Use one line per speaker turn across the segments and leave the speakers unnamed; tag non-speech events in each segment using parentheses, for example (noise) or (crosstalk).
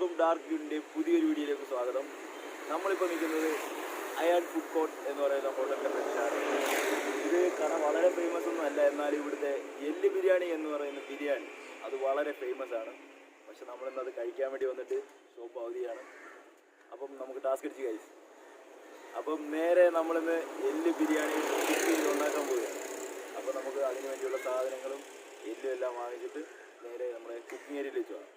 എല്ലാവർക്കും ഡാർക്ക് ഗ്രീനിന്റെ പുതിയൊരു വീഡിയോയിലേക്ക് സ്വാഗതം. നമ്മളിപ്പോൾ നിൽക്കുന്നത് അയാൾ ഫുഡ് കോർട്ട് എന്ന് പറയുന്ന ഹോട്ടലിന്റെ ഫ്രണ്ടിലാണ് ഇത് കട വളരെ ഫേമസ് ഒന്നും അല്ല. എന്നാൽ ഇവിടുത്തെ എല്ല് ബിരിയാണി എന്ന് പറയുന്ന ബിരിയാണി അത് വളരെ ഫേമസ് ആണ്. പക്ഷെ നമ്മളിന്ന് അത് കഴിക്കാൻ വേണ്ടി വന്നിട്ട് ഷോപ്പ് അവധിയാണ്. അപ്പം നമുക്ക് ടാസ്ക് അടിച്ച് കഴിച്ചു അപ്പം നേരെ നമ്മളിന്ന് എല്ല് ബിരിയാണി ഉണ്ടാക്കാൻ പോവുകയാണ്. അപ്പോൾ നമുക്ക് അതിന് വേണ്ടിയുള്ള സാധനങ്ങളും എല്ലും എല്ലാം വാങ്ങിച്ചിട്ട് നേരെ നമ്മുടെ കുക്കിംഗ് ഏരിയയിൽ വെച്ച് പോകാം.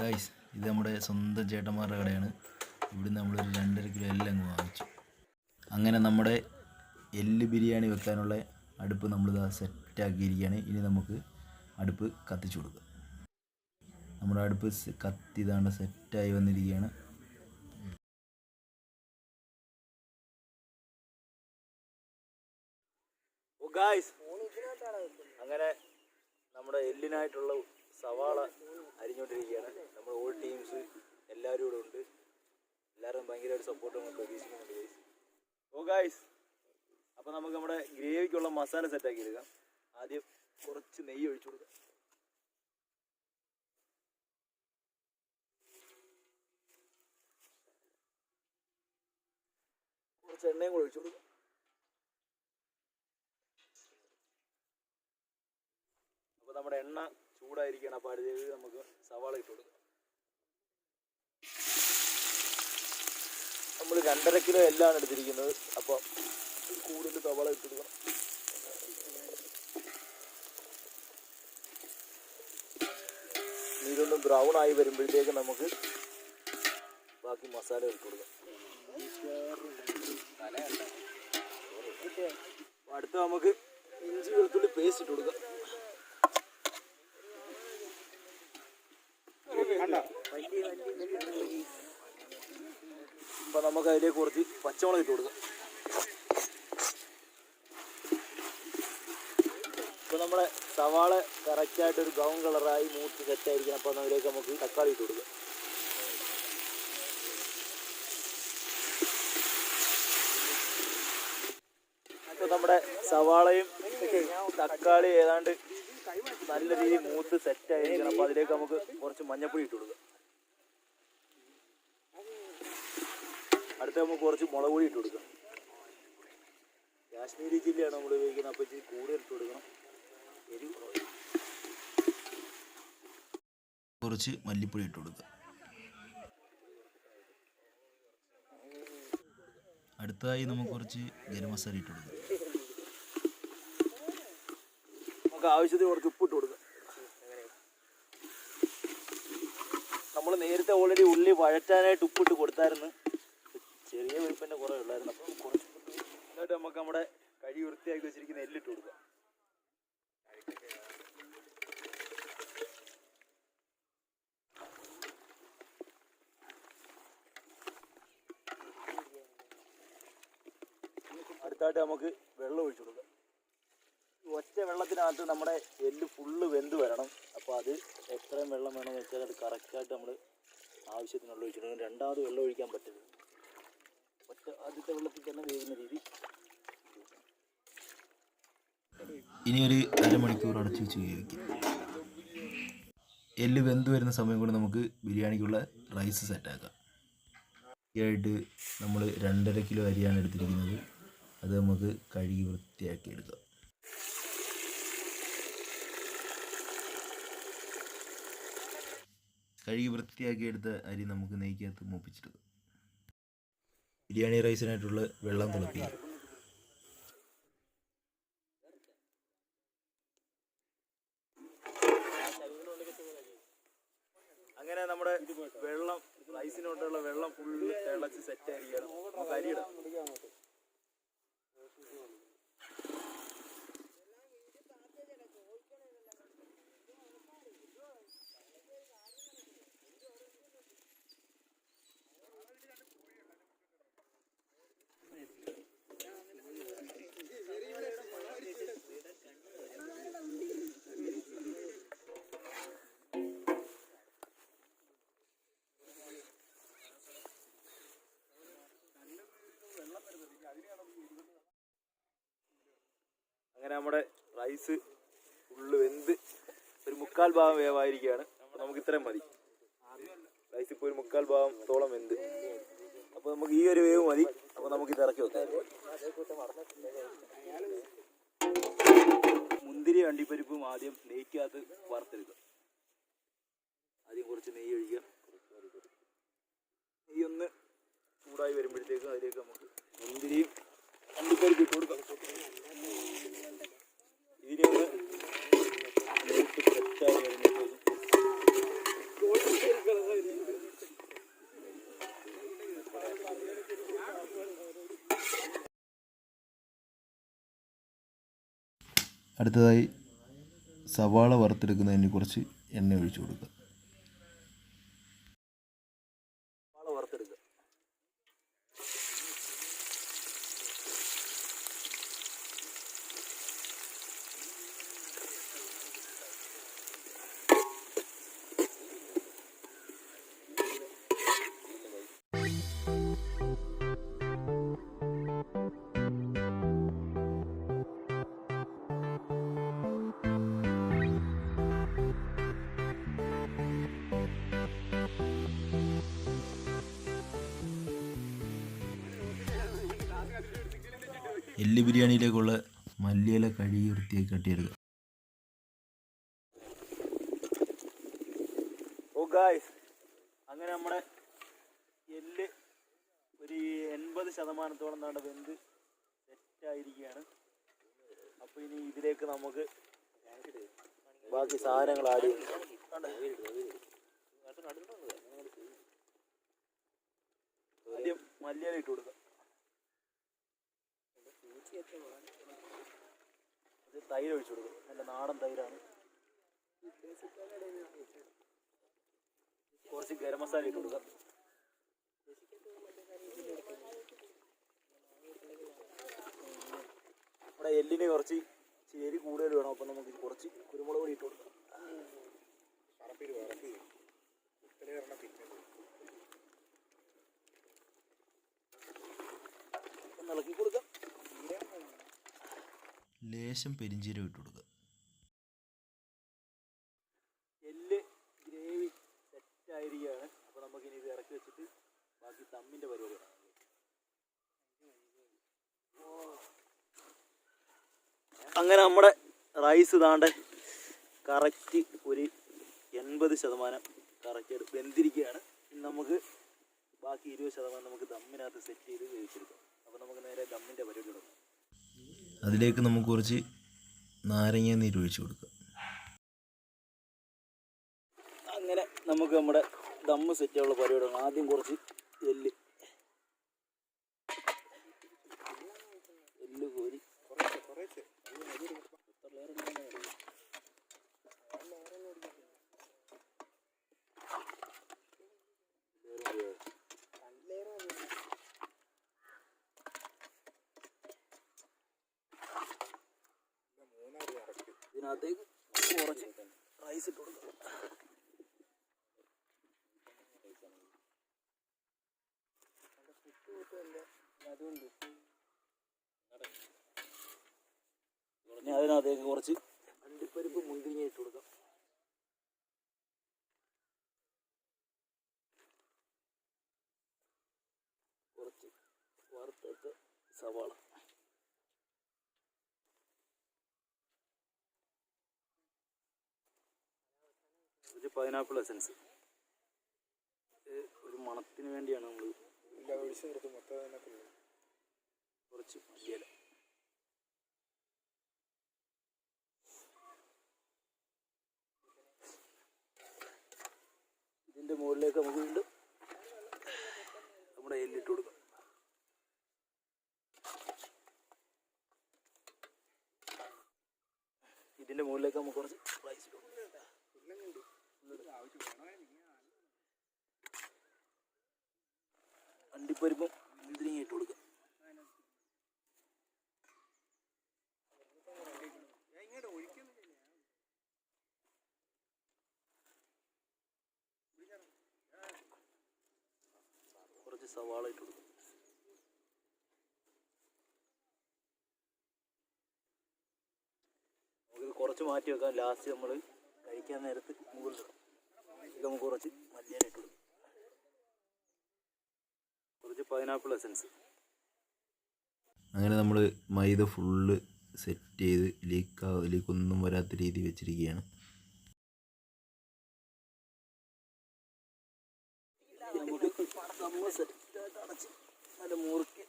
ഗൈസ് ഇത് നമ്മുടെ സ്വന്തം ചേട്ടന്മാരുടെ കടയാണ്. ഇവിടുന്ന് നമ്മളൊരു രണ്ടര കിലോ എല്ലാം അങ്ങ് വാങ്ങിച്ചു. അങ്ങനെ നമ്മുടെ എല്ല് ബിരിയാണി വെക്കാനുള്ള അടുപ്പ് നമ്മളിതാ സെറ്റാക്കിയിരിക്കുകയാണ്. ഇനി നമുക്ക് അടുപ്പ് കത്തിച്ചു കൊടുക്കുക നമ്മുടെ അടുപ്പ് കത്തി ഇതാണ്ട് സെറ്റായി വന്നിരിക്കുകയാണ്.
ഗായ്സ് അങ്ങനെ നമ്മുടെ എല്ലിനായിട്ടുള്ള സവാള അരിഞ്ഞുകൊണ്ടിരിക്കുകയാണ് നമ്മുടെ ഓൾ ടീംസ് എല്ലാവരും ഇവിടെ ഉണ്ട് എല്ലാവരും സപ്പോർട്ടും നമ്മൾ പ്രതീക്ഷിക്കുന്നുണ്ട് ഗൈസ് ഓ ഗായ്സ് അപ്പോൾ നമുക്ക് നമ്മുടെ ഗ്രേവിക്കുള്ള മസാല സെറ്റാക്കി എടുക്കാം. ആദ്യം കുറച്ച് നെയ്യ് ഒഴിച്ചു കൊടുക്കാം. കുറച്ച് എണ്ണയും കൂടെ ഒഴിച്ചു കൊടുക്കാം. നമ്മുടെ എണ്ണ ചൂടായിരിക്കണം അപ്പോൾ അതിലേക്ക് നമുക്ക് സവാള ഇട്ട് കൊടുക്കാം. നമ്മൾ രണ്ടര കിലോ എല്ലാം എടുത്തിരിക്കുന്നത്. അപ്പോൾ കൂടുതൽ സവാള ഇട്ടിരിക്കണം ഇതൊന്ന് ബ്രൗൺ ആയി വരുമ്പോഴത്തേക്ക് നമുക്ക് ബാക്കി മസാല ഇട്ട് അടുത്ത നമുക്ക് ഇഞ്ചി വെളുത്തുള്ളി പേസ്റ്റ് ഇട്ട് കൊടുക്കാം. അപ്പൊ നമുക്ക് അതിലേക്ക് കുറച്ച് പച്ചമുളക് ഇട്ട് കൊടുക്കാം. ഇപ്പൊ നമ്മളെ സവാള കറക്റ്റായിട്ട് ഒരു ബ്രൗൺ കളറായി മൂത്ത് സെറ്റായിരിക്കണം അപ്പൊ അതിലേക്ക് നമുക്ക് തക്കാളി ഇട്ട് കൊടുക്കാം. ഇപ്പൊ നമ്മുടെ സവാളയും തക്കാളി ഏതാണ്ട് നല്ല രീതിയിൽ മൂത്ത് സെറ്റ് ആയിരിക്കണം. അപ്പൊ അതിലേക്ക് നമുക്ക് കുറച്ച് മഞ്ഞപ്പൊടി ഇട്ട് കൊടുക്കാം. അടുത്ത നമുക്ക് കുറച്ച് മുളക് പൊടി ഇട്ട് കൊടുക്കാം. കാശ്മീരി ചില്ലിയാണ് നമ്മൾ ഉപയോഗിക്കുന്നത്. അപ്പോൾ ഇച്ചിരി കൂടുതൽ ഇട്ട് കൊടുക്കണം. എരിവ്
കുറച്ച് മല്ലിപ്പൊടി ഇട്ട് കൊടുക്കുക. അടുത്തതായി നമുക്ക് കുറച്ച് ഗരം മസാല ഇട്ട് കൊടുക്കാം.
നമുക്ക് ആവശ്യത്തിന് കുറച്ച് ഉപ്പ് ഇട്ട് കൊടുക്കാം. നമ്മൾ നേരത്തെ ഓൾറെഡി ഉള്ളി വഴറ്റാനായിട്ട് ഉപ്പിട്ട് കൊടുത്തായിരുന്നു. ചെറിയ വെളുപ്പിന്റെ കുറേ ഉള്ളായിരുന്നു. അപ്പം കുറച്ച് എന്നിട്ട് നമുക്ക് നമ്മുടെ കഴി വൃത്തിയാക്കി വെച്ചിരിക്കുന്ന എല്ലിട്ട് കൊടുക്കാം. അടുത്തായിട്ട് നമുക്ക് വെള്ളം ഒഴിച്ചു കൊടുക്കാം. ഒറ്റ വെള്ളത്തിനകത്ത് നമ്മുടെ എല്ല് ഫുള്ള് വെന്ത് വരണം. അപ്പോൾ അത് എത്രയും വെള്ളം വേണമെന്ന് വെച്ചാൽ അത് കറക്റ്റായിട്ട് നമ്മൾ ആവശ്യത്തിനുള്ള ഒഴിച്ചു കൊടുക്കണം രണ്ടാമത് വെള്ളം ഒഴിക്കാൻ ഒറ്റ ആദ്യത്തെ വെള്ളത്തിൽ തന്നെ വേവുന്ന രീതി.
ഇനി ഒരു അരമണിക്കൂർ അടച്ചു വെച്ച് വേവിക്കും. എല്ല് വെന്ത് വരുന്ന സമയം കൊണ്ട് നമുക്ക് ബിരിയാണിക്കുള്ള റൈസ് സെറ്റാക്കാം ആയിട്ട് നമ്മൾ രണ്ടര കിലോ അരിയാണ് എടുത്തിരിക്കുന്നത്. അത് നമുക്ക് കഴുകി വൃത്തിയാക്കി എടുക്കാം. കഴുകി വൃത്തിയാക്കി എടുത്ത അരി നമുക്ക് നെയ്ക്കകത്ത് മൂപ്പിച്ചെടുക്കാം. ബിരിയാണി റൈസിനായിട്ടുള്ള വെള്ളം തിളപ്പിക്കാം
അങ്ങനെ നമ്മുടെ വെള്ളം റൈസിനോട്ടുള്ള വെള്ളം ഫുള്ള് തിളച്ച് സെറ്റ് ആയിരിക്കണം നമുക്ക് അരിയിടാം അങ്ങനെ ഉള്ളു വെന്ത് ഒരു മുക്കാൽ ഭാഗം വേവായിരിക്കുകയാണ്. നമുക്ക് ഇത്രയും മതി. റൈസ് ഇപ്പോൾ ഒരു മുക്കാൽ ഭാഗം തോളം വെന്ത്. അപ്പോൾ നമുക്ക് ഈ ഒരു വേവ് മതി. അപ്പോൾ നമുക്ക് ഇത് ഇറക്കി വെക്കാം. മുന്തിരി അണ്ടിപ്പരിപ്പും ആദ്യം നെയ്ക്കകത്ത് വറുത്തെടുക്കുക. ആദ്യം കുറച്ച് നെയ്യ് ഒഴിക്കുക. നെയ്യൊന്ന് ചൂടായി വരുമ്പോഴത്തേക്കും അതിലേക്ക് നമുക്ക് മുന്തിരിയും അണ്ടിപ്പരിപ്പ് ഇട്ട് കൊടുക്കാം.
അടുത്തതായി സവാള വറുത്തെടുക്കുന്നതിന് കുറച്ച് എണ്ണ ഒഴിച്ചു കൊടുക്കുക. എല്ല് ബിരിയാണിയിലേക്കുള്ള മല്ലിയില കഴുകി വൃത്തിയാക്കി കട്ടിയെടുക്കുക.
ഗായ്സ് അങ്ങനെ നമ്മുടെ എല്ല് ഒരു എൺപത് ശതമാനത്തോളം നാട് വെന്ത് സെറ്റായിരിക്കുകയാണ് അപ്പോൾ ഇനി ഇതിലേക്ക് നമുക്ക് ബാക്കി സാധനങ്ങൾ ആഡ് ആദ്യം മല്ലിയില ഇട്ട് കൊടുക്കാം. തൈര് ഒഴിച്ചു കൊടുക്കും. നല്ല നാടൻ തൈരാണ്. കുറച്ച് ഗരം മസാല ഇട്ട് കൊടുക്കാം. നമ്മുടെ എല്ലിന് കുറച്ച് ചേരി കൂടുതൽ വേണം. അപ്പം നമുക്ക് കുറച്ച് കുരുമുളക് പൊടി ഇട്ട് കൊടുക്കാം. ഇളക്കി കൊടുക്കാം.
ലേശം പെരിഞ്ചീരം ഇട്ട് കൊടുക്കുക.
എല്ല് ഗ്രേവി സെറ്റായിരിക്കുകയാണ് അപ്പോൾ നമുക്കിനി ഇത് ഇറക്കി വെച്ചിട്ട് ബാക്കി തമ്മിന്റെ പരിപാടി കാണാം. അങ്ങനെ നമ്മുടെ റൈസ് താണ്ട് കറക്റ്റ് ഒരു എൺപത് ശതമാനം കറക്റ്റ് വെന്തിരിക്കുകയാണ്. ഇനി നമുക്ക് ബാക്കി ഇരുപത് ശതമാനം നമുക്ക് ദമ്മിനകത്ത് സെറ്റ് ചെയ്ത് വേവിച്ചെടുക്കാം. അപ്പോൾ നമുക്ക് നേരെ ദമ്മിന്റെ പരിപാടി തുടങ്ങാം.
അതിലേക്ക് നമുക്ക് കുറച്ച് നാരങ്ങ നീര് ഒഴിച്ചു കൊടുക്കുക
അങ്ങനെ നമുക്ക് നമ്മുടെ ദമ്മ് സെറ്റുള്ള പരിപാടി ആദ്യം കുറച്ച് എല്ല്. എല്ല് കോരി. ഇതിനകത്തേക്ക് കുറച്ച് റൈസ് ഇട്ട് കൊടുക്കാം. ഇനി അതിനകത്തേക്ക് കുറച്ച് അണ്ടിപ്പരിപ്പ് മുന്തിരിങ്ങ ഇട്ട് കൊടുക്കാം. കുറച്ച് വറുത്തിട്ട് സവാള. കുറച്ച് പൈനാപ്പിൾ എസൻസ് ഒരു മണത്തിന് വേണ്ടിയാണ് നമ്മൾ കുറച്ച് മല്ലിയില ഇതിന്റെ മുകളിലേക്ക് നമുക്ക് വീണ്ടും നമ്മുടെ എല്ലിട്ട് കൊടുക്കാം. ഇതിന്റെ മുകളിലേക്ക് നമുക്ക് കുറച്ച് റൈസ് ഇട്ട് കൊടുക്കാം അണ്ടിപ്പരിപ്പും മുന്തിരിങ്ങ ഇട്ട് കൊടുക്കുക കുറച്ച് സവാള ഇട്ട് കൊടുക്കും. കുറച്ച് മാറ്റി വെക്കാം. ലാസ്റ്റ് നമ്മൾ കഴിക്കാൻ നേരത്ത് മുകളിൽ നമുക്ക് കുറച്ച് മല്ലിയില ഇട്ട് കൊടുക്കും. കുറച്ച് പൈനാപ്പിൾ എസൻസ്
അങ്ങനെ നമ്മൾ മൈദ ഫുള്ള് സെറ്റ് ചെയ്ത് ലീക്ക് ലീക്കാ ലീക്കൊന്നും വരാത്ത രീതി വെച്ചിരിക്കുകയാണ്.
നമുക്ക് നമ്മൾ സെറ്റായിട്ട് അടച്ച് നല്ല മുറുക്കി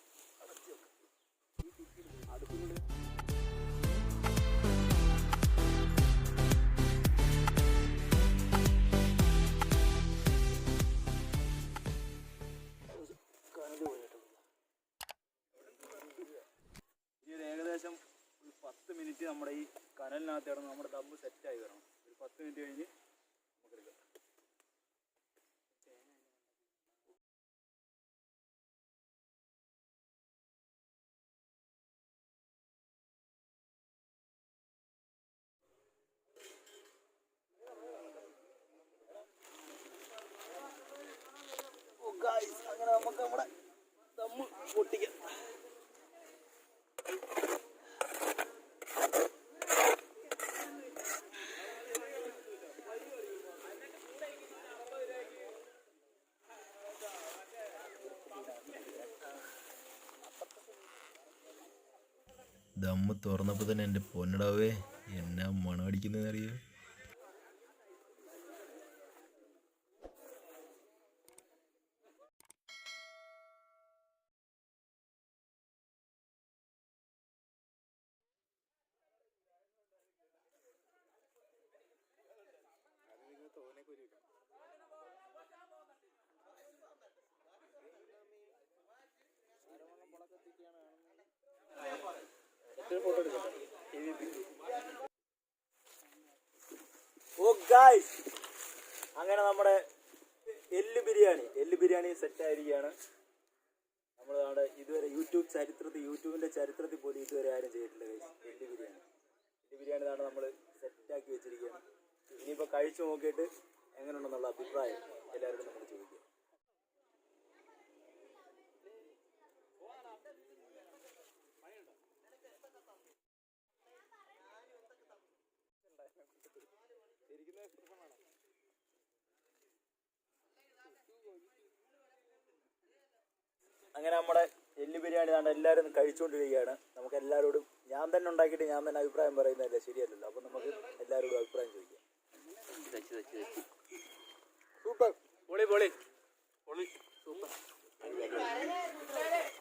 ഒരു ഏകദേശം ഒരു പത്ത് മിനിറ്റ് നമ്മുടെ ഈ കനലിനകത്ത് കിടന്ന് നമ്മുടെ സെറ്റ് സെറ്റായി വരണം. ഒരു പത്ത് മിനിറ്റ് കഴിഞ്ഞ് അങ്ങനെ നമുക്ക് നമ്മുടെ ദമ്മ് പൊട്ടിക്കാം.
ദമ്മ് തുറന്നപ്പോൾ തന്നെ എന്റെ പൊന്നടാവേ എന്നാ മണം അടിക്കുന്നതെന്ന് അറിയോ?
അങ്ങനെ നമ്മുടെ എല്ല് ബിരിയാണി. എല്ല് ബിരിയാണി സെറ്റ് ആയിരിക്കുകയാണ്. നമ്മൾ നമ്മുടെ ഇതുവരെ യൂട്യൂബ് ചരിത്രത്തിൽ യൂട്യൂബിന്റെ ചരിത്രത്തിൽ പോലും ഇതുവരെ ആരും ചെയ്തിട്ടില്ല എല്ല് ബിരിയാണി. എല്ല് ബിരിയാണി ആണ് നമ്മൾ സെറ്റാക്കി വെച്ചിരിക്കുകയാണ്. ഇനിയിപ്പോൾ കഴിച്ചു നോക്കിയിട്ട് എങ്ങനെയുണ്ടെന്നുള്ള അഭിപ്രായം എല്ലാവർക്കും നമ്മൾ ചോദിക്കുക അങ്ങനെ നമ്മുടെ എല്ല് ബിരിയാണി ആണ് എല്ലാവരും കഴിച്ചുകൊണ്ടിരിക്കുകയാണ് നമുക്ക് എല്ലാവരോടും ഞാൻ തന്നെ ഉണ്ടാക്കിയിട്ട് ഞാൻ തന്നെ അഭിപ്രായം പറയുന്നതല്ലേ ശരിയല്ലല്ലോ? അപ്പം നമുക്ക് എല്ലാവരോടും അഭിപ്രായം ചോദിക്കാം. സൂപ്പർ. പൊളി പൊളി. പൊളി. സൂപ്പർ.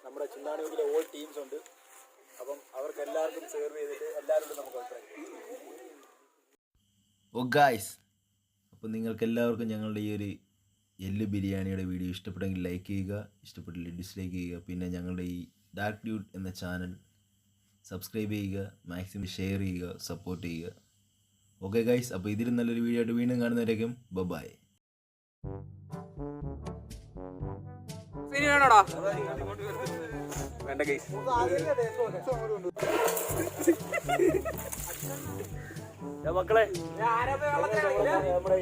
നമ്മുടെ ചിന്താണിയുടെ ഓൾ ടീംസ് ഉണ്ട്. അപ്പം അവർക്ക് എല്ലാവർക്കും സെർവ് ചെയ്തിട്ട് എല്ലാവരോടും നമുക്ക് അഭിപ്രായം ചോദിക്കാം
ഓ ഗായ്സ് അപ്പോൾ നിങ്ങൾക്ക് എല്ലാവർക്കും ഞങ്ങളുടെ ഈ ഒരു എല്ല് ബിരിയാണിയുടെ വീഡിയോ ഇഷ്ടപ്പെട്ടെങ്കിൽ ലൈക്ക് ചെയ്യുക ഇഷ്ടപ്പെട്ടില്ല ഡിസ്ലൈക്ക് ചെയ്യുക പിന്നെ ഞങ്ങളുടെ ഈ ഡാർക്ക് ഡ്യൂട്ട് എന്ന ചാനൽ സബ്സ്ക്രൈബ് ചെയ്യുക മാക്സിമം ഷെയർ ചെയ്യുക സപ്പോർട്ട് ചെയ്യുക. ഓക്കെ ഗൈസ് അപ്പോൾ ഇതിലും നല്ലൊരു വീഡിയോ ആയിട്ട് വീണ്ടും കാണുന്നവരേക്കും ബബായ്
സിനി വേണോടാ?
ഏ (laughs) (laughs) മക്കളെ നമ്മുടെ